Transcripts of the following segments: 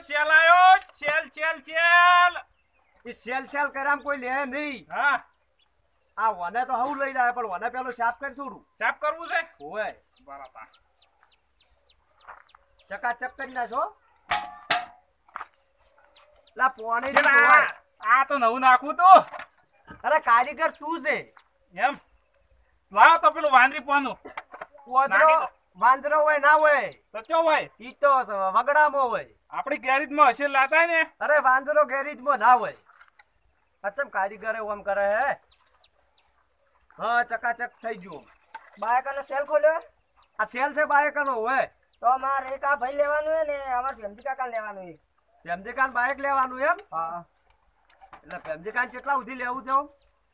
ચેલાયો ચેલ ચેલ ચેલ એ ચેલ ચેલ કર્યા કોઈ લે નહીં. હા. આ વને તો હવું લઈ જાય પણ વને પેલો સાફ કરી થોડું સાફ કરવું છે? હોય. બરાબર. ચકાચક કરી નાખો લા પોણી આ તો નવું નાખું તો. અરે કારીગર તું છે. એમ? લાવ તો પેલું વાંદરી પોનું. ઓદરો વાંદરો હોય ના હોય તો ભાઈ ઈ તો વગડામાં હોય. આપણી ગેરેજમાં હશે લાતા ને? અરે વાંદરો ગેરેજમાં ના હોય. અચમ કારીગર એવું કરે હે? હા ચકાચક થઈ ગયું. બાયકાનો સેલ ખોલ્યો? આ સેલ છે બાયકનો હોય તો અમારે એક આ ભાઈ લેવાનું હે ને અમારે ભેમજી કાકા લેવાનું હે. કાન બાયક લેવાનું એમ? હા. એટલે પ્રેમજીકાન કેટલા સુધી લેવું છે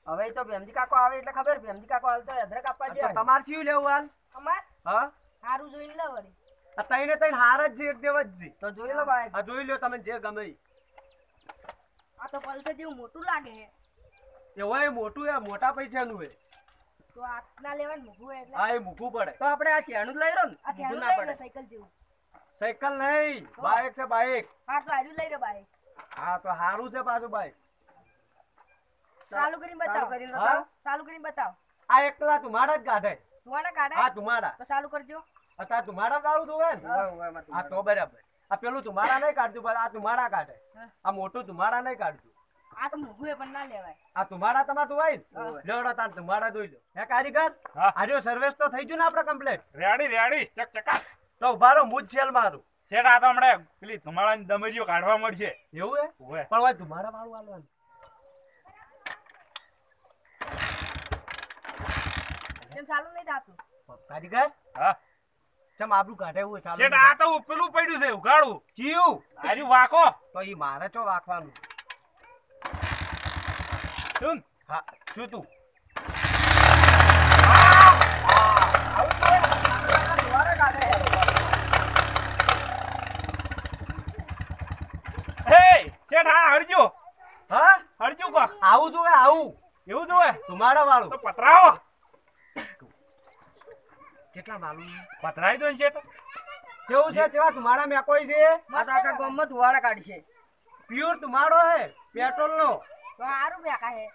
હવે તો ભેમજી કાકો આવે એટલે ખબર ભેમજી કાકો હાલ તો અદરક આપવા જાય તમારે ચિયું લેવું હાલ. અમાર? હા. સારું જોઈને લે વળી. આ તઈને તઈને હાર જ છે એક જેવા જ. છે તો જોઈ લો બાઈક આ જોઈ લો તમે જે ગમે ઈ. આ તો પલ્સર જેવું મોટું લાગે છે એ હોય મોટું એ મોટા પૈસાનું હોય તો આટલા લેવાનું મૂકવું હોય એટલે. હા એ મૂકવું પડે. તો આપણે આ ચેણું જ લઈ રહ્યો ને? આ ના લઈ પડે. સાયકલ જેવું. સાયકલ નહીં બાઇક છે બાઇક હા તો હારું લઈ રહ્યો બાઈક. હા તો હારું છે પાછું બાઇક ચાલુ કરીને ચાલુ બતાવો. કરીને હા? બતાવો. ચાલુ કરીને બતાવ. આ એકલા તુમાડા જ કાઢે તુવાના હા કાઢે તુમાડા તો ચાલુ કરજો. અત્યારે તુમારા વાળું ધોવે ને? હા તો બરાબર. આ પેલું તુમારા નહીં કાઢતું પણ આ તુમારા કાઢે. આ મોટું તુમારા નહીં કાઢતું. આ તો મૂકવું પણ ના લેવાય. આ તુમારા તમાર ધોવાય ને? લેવડો તાર તુમારા ધોઈ લો. હે કારીગર. આજે સર્વિસ તો થઈ ગયું ને આપણે કમ્પ્લીટ રેડી રેડી ચક ચકા તો ઉભારો મુજ છેલ મારું. શેઠ આ તો હમણે પેલી ધુમાડાની દમરીઓ કાઢવા મળશે. એવું હે? પણ હોય તુમાડા વાળું હાલવાનું કેમ ચાલુ નહીં થતું? કારીગર? હા. ચમ આબરું કાઢે હું ચાલુ શેઠ આ તો પેલું પડ્યું છે ઉગાડું ચિયું આર્યું વાકો. તો ઈ મારે ચો વાકવાનું? શું હા શું તું? શેઠ હા હરજો હા? હરજો કો આવું જોવે આવું. એવું જોવે? તુમાડા તો વાળું. પતરાવો. કેટલા માલુમ? પતરાઈ દો છે તો કેવું છે? તેવા તમારા મેં કોઈ છે? બસ આખા ગામમાં ધુવાડા કાઢી છે. પ્યોર તમારો હે પેટ્રોલ નો સારું બેકા હે.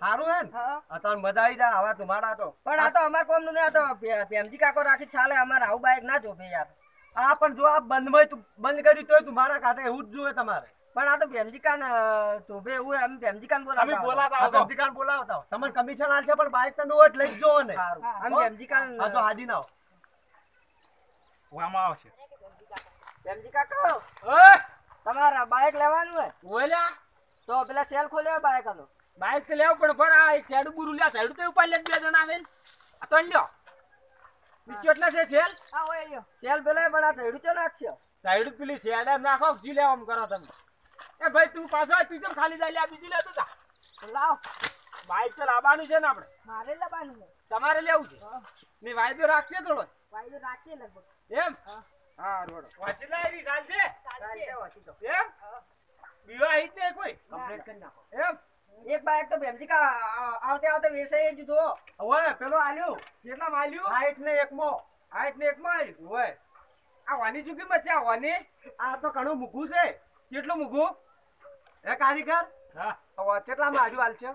સારું હે ને? હા. અત્યારે મજા આવી જાય આવા તુમાડા તો. પણ આ તો અમાર કોમનું આ તો પેમજી કાકો રાખી ચાલે અમારે આવું બાઈક ના જોવે યાર. આ પણ જો આ બંધમાં તું બંધ કર્યું તોય તમારા કાઢે એવું જ જોવે તમારે. પણ આ તો ભેમજીકાન કાન એવું એમ ભેમજીકાન બોલાવતા. બોલાતા આ બોલાવતા. તમને કમિશન આલશે પણ બાઇક તમે ઓટ લઈ જો ને. આમ હા. અમે ભેમજી કાન આ તો હાડી ના આમાં આવશે. ભેમજીકા કાકો ઓય તમારા બાઈક લેવાનું હે ઓલ્યા તો પેલા સેલ ખોલ્યો બાઈક આનો. બાઇક તો લેવું પણ પણ આ એક સાઈડ બુરુ લ્યા સાઈડ તો ઉપર લે બે જણા આવે ને. આ તો લ્યો. બીજો એટલા છે છેલ હા ઓય લ્યો. સેલ પેલા પણ આ થેડું તો નાખશે? સાઈડ પેલી સેડા નાખો જી લેવા આમ કરો તમે? એ ભાઈ તું પાછો તું કેમ ખાલી જાય લે આ બીજી લેતો જા. લાવ. બાઇક તો લાવવાનું છે ને આપણે. મારે લાવવાનું છે. તમારે લેવું છે? ને વાયદો રાખશે થોડો. વાયદો રાખશે લગભગ. એમ? હા. રોડો. વાસી લાવી ચાલશે ચાલશે વાસી તો એમ? બીવા હિત ને કોઈ? કમ્પ્લીટ કરી નાખો. એમ? એક બાઈક તો ભેમજી કા આવતે આવતે વેસાઈ જ જો હવે પેલો આલ્યો. કેટલા માલ્યો? હાઈટ ને એક મો આઠ ને એક માં આલ્યું. હોય આ વાની શું કિંમત છે? આ વાની? આ તો ઘણું મૂકવું છે. કેટલું મૂકવું? એ કારીગર? હા. હવે કેટલામાં આલ્યું હાલ છે?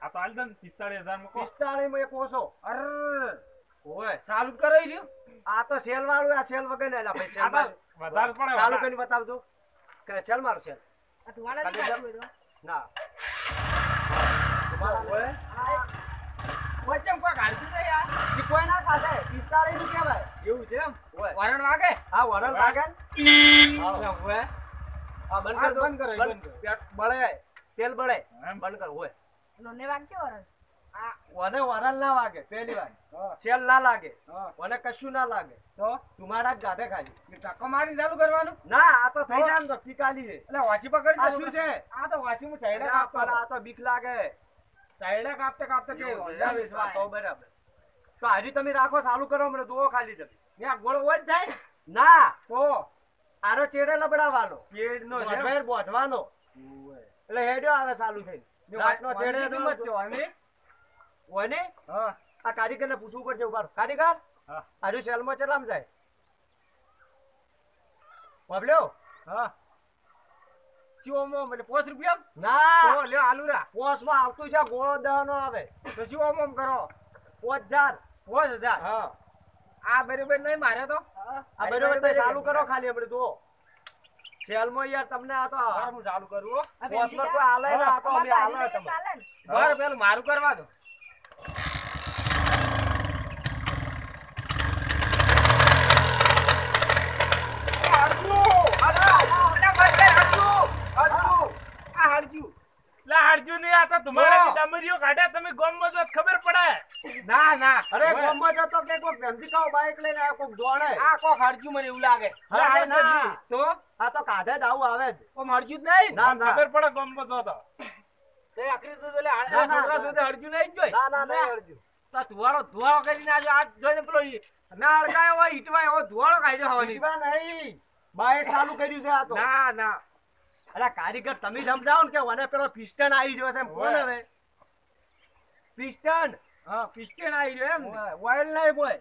આ તો હાલ દો પિસ્તાળીસ હજાર પિસ્તાળીસમાં એક ઓછો. અર ઓય. ચાલુ કરાવી રહ્યું? આ તો સેલ વાળું આ સેલ વગર ને ભાઈ સેલ વધારે પડે ચાલુ કરીને બતાવજો. કે સેલ મારું સેલ ના. તમારા હોય વચ્ચે કોઈ કાઢતું નહીં યાર? કોઈ ના ખાતે પિસ્તાળીસનું કહેવાય. એવું છે એમ? વરણ વાગે? હા વરણ વાગે? હા બંધ કર બંધ કર બંધ. પેટ બળે તેલ બળે બંધ કર હોય લોને વાગશે વરણ આ વને વરણ ના વાગે પહેલી વાર. સેલ ના લાગે. વને કશું ના લાગે. તો? તુમારા જ ગાઢે ખાલી. ધક્કો મારી ચાલુ કરવાનું? ના આ તો થઈ જાય તો પીકાલી છે. એટલે વાંચી પકડી શું છે? આ તો વાંચી હું કાપતો આ તો બીક લાગે. ચાઈડા કાપતે કાપતે કે તો બરાબર. તો હજી તમે રાખો ચાલુ કરો મને દો ખાલી તમે. ત્યાં ગોળ હોય જ જાય? ના. તો? આરો ચેડે લબડાવવાનો? ચેડનો છે. બોધવાનો. એટલે હેડ્યો આવે ચાલુ થઈ વાતનો ચેડે તો મત જો અને? ઓને? હા. આ કારીગરને પૂછવું પડશે ઊભા કારીગર? હા. આજુ સેલમાં ચલામ જાય? બાબલ્યો હા. શું ઓમ ઓમ એટલે પાંચ રૂપિયા ના. લ્યો આલુરા. પોસમાં આવતું છે ગોળો દહનો આવે. તો શું ઓમ ઓમ કરો? પોચ હજાર. પોચ હજાર. હા. આ બરોબર નહીં મારે તો. આ બરોબર તો ચાલુ કરો ખાલી આપણે જુઓ. સેલમાં યાર તમને આ તો હું ચાલુ કરું બેનજી કોઈ હાલે ને આ તો અમે આલે તમને બરાબર, પેલું મારું કરવા દો. હાડજુ નહીં આ તો તમારા ડમરીઓ કાઢ્યા તમે ગોમમાં જો ખબર પડે. ના ના. અરે હવે? ગામમાં જતો કે કોઈ પ્રેમથી બાઈક લઈને આવ્યો કોક દોડે. આ કોક હરજ્યું મને એવું લાગે. અરે અરે ના. ના તો? આ તો કાઢે જ આવે જ. કોમ હરજ્યું જ નહીં? ના ના. ખબર પડે ગોમમાં જો તો. તે આખરી તો એટલે આ ના, ના, છોકરા ના. જોડે નહીં જોઈ ના ના નહીં અડજો. ધુવાળો ધુવાળો કરીને આજો આ જોઈને પેલો ના અડકાયો હોય ઈટવાય એવો ધુવાળો કાઢ્યો હવાની બીજવા નહીં. બાઈક ચાલુ કર્યું છે આ તો. ના ના. અરે કારીગર તમે સમજાવો ને કે મને પેલો પિસ્ટન આવી ગયો છે એમ. કોણ હવે? પિસ્ટન? હા પિસ્ટન આવી ગયો એમ? ઓઇલ નહીં બોય.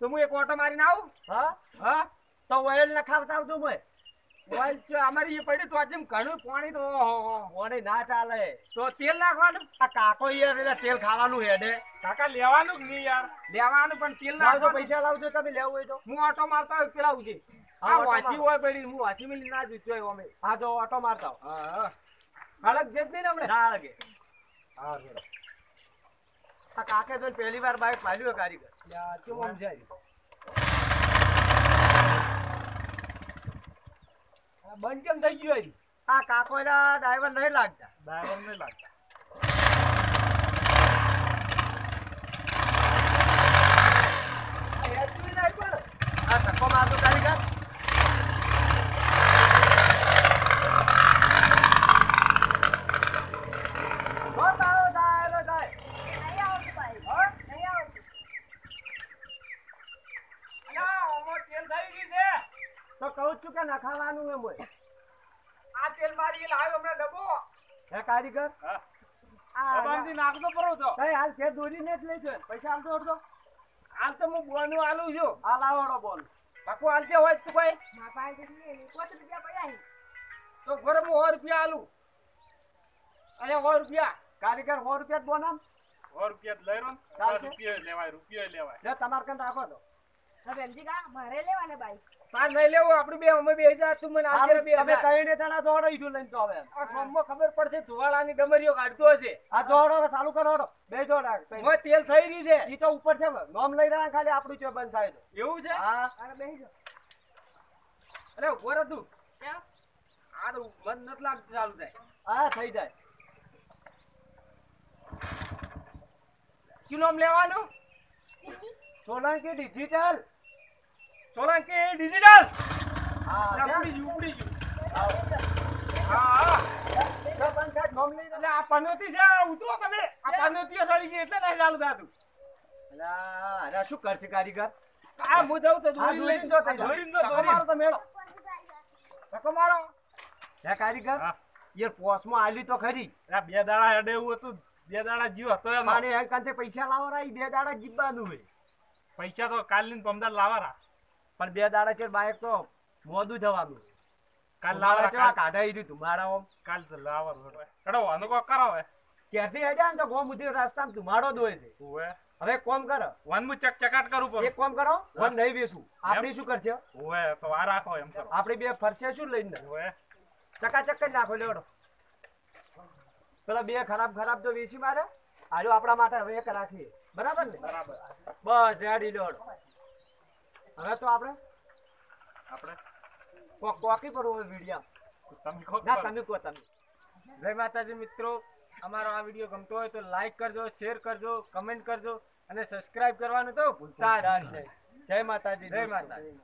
તો હું એક ઓટો મારીને આવું? હા? હા? તો ઓઇલ નખાવતા આવતું બોય. અમારી એ પડી તો આજે ઘણું પાણી તો. ના ચાલે. તો તેલ નાખવાનું? આ કાકો યાર એટલે તેલ ખાવાનું હેડે. કાકા લેવાનું જ નહીં યાર. લેવાનું પણ તેલ લાવજો પૈસા લાવજો તમે લેવું હોય તો. હું ઓટો મારતા હોય પેલા ઉજે હા, વાંચી હોય પડી હું વાંચી મિલી ના જોઈ હોય અમે. હા તો ઓટો મારતા. હા ખડક નહીં ને હમણે? ના લાગે હા આ કાકે તો પહેલી વાર બાઈક પાડ્યું કારીગર. યા, સમજાય બંધ કેમ થઈ ગયું? આ કાકો એના ડ્રાઈવર નહીં લાગતા ડ્રાઈવર નહીં લાગતા. આ ધક્કો મારતો કારીગર હો, તારો થાય, એલો થાય. નહીં આવતું ભાઈ નહીં આવતું અલા, આમાં તેલ થઈ ગયું છે કે નખાવાનું એમ હોય. આ તેલ મારી લાવ્યો હમણાં ડબ્બો. હે કારીગર? હા. આ દબાણથી પરો તો. કઈ હાલ છે દોરીને જ લઈ જો. પૈસા હાલતો અડધો હાલ તો હું બોલનું આલું છું. હાલ આવડો બોલ. પાકું હાલતે હોય તું કોઈ છે. તો ઘરે હું સો રૂપિયા આલું. અહીંયા સો રૂપિયા. કારીગર સો રૂપિયા જ બોનામ સો રૂપિયા જ લઈ રહ્યો ને. રૂપિયા લેવાય રૂપિયા લેવાય. તમારે કન રાખો તો. બેનજી મારે લેવાને બાઈક તાર નહીં લેવું આપણે બે અમે બે હજાર તું મને આપજે હારું, બે તમે કઈને તણા દોડો ઈઠું લઈને તો હવે આ ગામમાં ખબર પડશે ધુવાળાની ડમરીઓ કાઢતો હશે. આ દોડો ચાલુ કરો બે દોડા મોય તેલ થઈ રહ્યું છે. ઈ તો ઉપર છે નોમ લઈ રહ્યા ખાલી આપણું ચો બંધ થાય તો. એવું છે? હા. અરે બેસી જાઓ. અરે ઊભો રહો તું. આ તો મન નથી લાગતું ચાલુ થાય. હા થઈ જાય. શું નામ લેવાનું? સોલંકી ડિજિટલ. સોલંકી ડિજિટલ હા ઉપડી ગયું ઉપડી હા. એટલે આ પનોતી છે ઉતરો તમે. આ પનોતીઓ સડી ગઈ એટલે નહીં ચાલુ થતું. અરે શું કરશે કારીગર? આ હું જાઉં તો દોરી લઈને જો થઈ જો, ધક્કો મારો તો મેળો. ધક્કો મારો. હે કારીગર? યાર પોસમાં આલી તો ખરી. બે દાડા હેડે એવું હતું. બે દાડા જીવ હતો મારે કાંતે પૈસા લાવો રા, ઈ બે દાડા જીવવાનું હોય. પૈસા તો કાલની ને પમદાર લાવારા પણ બે દાડા છે બાઈક તો મોદું થવાનું. કાલ લાવા ચેવા કાઢાઈ દીધું મારા ઓમ. કાલ લાવવાનું હેડો આનો કોક કરો હવે. ક્યાંથી હેડ્યા ને તો ગોમ ઉધી રસ્તામાં ધુમાડો હોય છે. ઓવે. હવે કોમ કરો. મુ ચક ચકાટ કરું પર એક કોમ કરો વન નહીં વેસું આપણે શું કરશે? ઓવે તો વાર રાખો એમ કરો. આપણે બે ફરશે શું લઈને? ઓવે. ચકાચક કરી નાખો લેવડો. પેલા બે ખરાબ ખરાબ તો વેસી મારે. આજો આપણા માટે હવે એક રાખીએ. બરાબર ને? બરાબર. બસ રેડી લેવડો. હવે તો આપણે? આપણે? કો- કોકી પર હોય વિડીયા તમે કો ના તમે કો તમે. જય માતાજી મિત્રો અમારો આ વીડિયો ગમતો હોય તો લાઈક કરજો શેર કરજો કમેન્ટ કરજો અને સબસ્ક્રાઇબ કરવાનું તો ભૂલતા જ નહીં. જય માતાજી જય માતાજી.